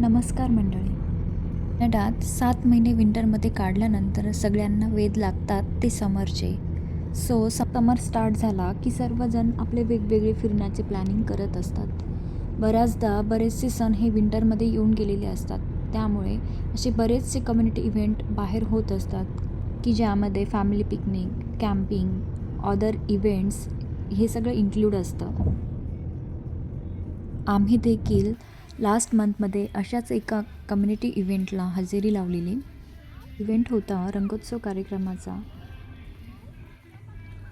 नमस्कार मंडळी. कॅनडात सात महिने विंटरमध्ये काढल्यानंतर सगळ्यांना वेध लागतात ते समरचे. सो समर स्टार्ट झाला की सर्वजण आपले वेगवेगळे फिरण्याचे प्लॅनिंग करत असतात. बऱ्याचदा बरेचसे सण हे विंटरमध्ये येऊन गेलेले असतात. त्यामुळे असे बरेचसे कम्युनिटी इव्हेंट बाहेर होत असतात की ज्यामध्ये family picnic camping other events हे सगळं इन्क्लूड असतं. आम्ही देखील लास्ट मंथमध्ये अशाच एका कम्युनिटी इव्हेंटला हजेरी लावलेली. इव्हेंट होता रंगोत्सव कार्यक्रमाचा.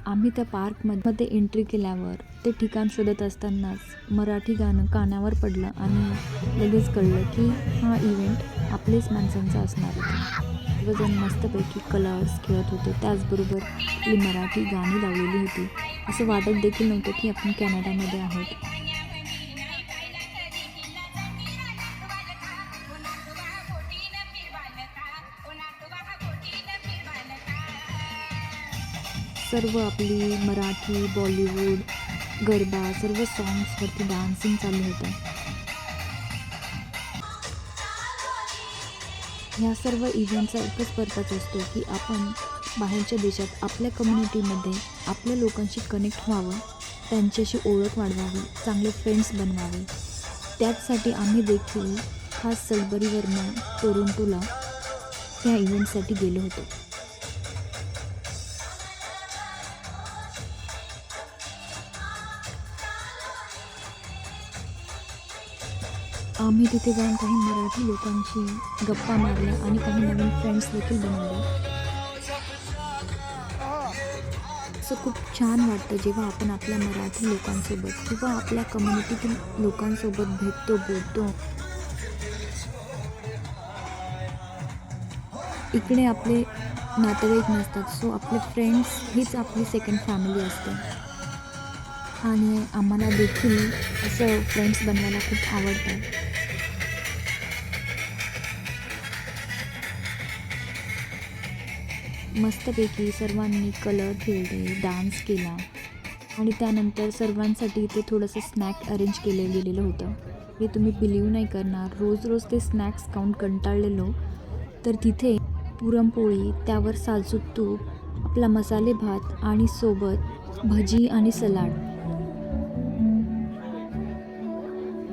आम्ही त्या पार्कमध्ये एंट्री केल्यावर ते ठिकाण शोधत असतानाच मराठी गाणं कानावर पडलं आणि लगेच कळलं की हा इव्हेंट आपलेच माणसांचा असणार होता. सर्वजण मस्तपैकी कलर्स खेळत होते. त्याचबरोबर आपली मराठी गाणी लावलेली होती. असं वाटत देखील नव्हतं की आपण कॅनडामध्ये आहोत. सर्व आपली मराठी बॉलिवूड गरबा सर्व सॉंग्सवरती डान्सिंग चालू होतं. ह्या सर्व इव्हेंटचा एकच पर्पज असतो की आपण बाहेरच्या देशात आपल्या कम्युनिटीमध्ये आपल्या लोकांशी कनेक्ट व्हावं त्यांच्याशी ओळख वाढवावी चांगले फ्रेंड्स बनवावे. त्याचसाठी आम्ही देखील खास सलबरीवरनं टोरोंटोला ह्या इव्हेंटसाठी गेलो होतो. आम्ही तिथे जाऊन काही मराठी लोकांशी गप्पा मारल्या आणि काही नवीन फ्रेंड्स देखील बनवले असं खूप छान वाटतं जेव्हा आपण आपल्या मराठी लोकांसोबत किंवा आपल्या कम्युनिटीतील लोकांसोबत भेटतो बोलतो. इकडे आपले नातेवाईक नसतात सो आपले फ्रेंड्स हीच आपली सेकंड फॅमिली असते. आणि आम्हाला देखील असं फ्रेंड्स बनवायला खूप आवडतं. मस्तपैकी सर्वांनी कलर खेळले डान्स केला आणि त्यानंतर सर्वांसाठी इथे थोडंसं स्नॅक अरेंज केलं गेलेलं होतं. हे तुम्ही बिलीव नाही करणार. रोज रोज ते स्नॅक्स खाऊन कंटाळलेलो. तर तिथे पुरणपोळी त्यावर सालसूत तूप आपला मसाले भात आणि सोबत भजी आणि सलाड.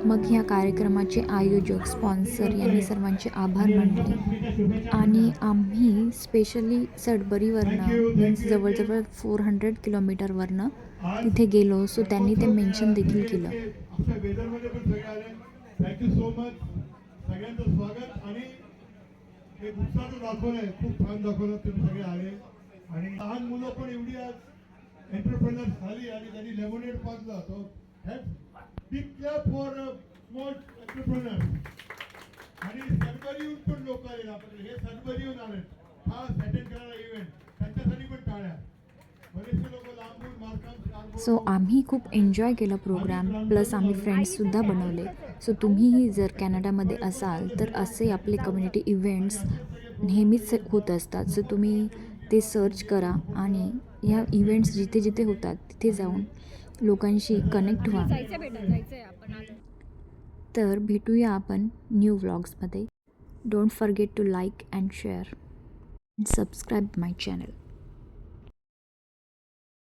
मग ह्या कार्यक्रमाचे आयोजक स्पॉन्सर यांनी सर्वांचे आभार मानले. आणि आम्ही स्पेशली सडबरीवरनं मीन्स जवळजवळ फोर हंड्रेड किलोमीटरवरनं तिथे गेलो. सो त्यांनी ते मेन्शन देखील केलं. आणि हे उत्साह जो दाखवलाय खूप छान दाखवलं तुम्ही सगळे आले. आणि लहान मुलं पण एवढी आज एंटरप्रेनर झाली आणि त्यांनी लेमोनेट पाजलं. तो big clap for small entrepreneur आणि सडबरीहून पण लोक आले आपल्याकडे. हे सडबरीहून आले हा अटेंड करायला इव्हेंट त्यांच्यासाठी पण टाळ्या. सो आम्ही खूप एन्जॉय केलं प्रोग्राम प्लस आम्ही फ्रेंड्ससुद्धा बनवले. सो तुम्हीही जर कॅनडामध्ये असाल तर असे आपले कम्युनिटी इव्हेंट्स नेहमीच होत असतात. सो तुम्ही ते सर्च करा आणि ह्या इव्हेंट्स जिथे जिथे होतात तिथे जाऊन लोकांशी कनेक्ट व्हा. तर भेटूया आपण new व्लॉग्समध्ये don't forget to like and share subscribe my channel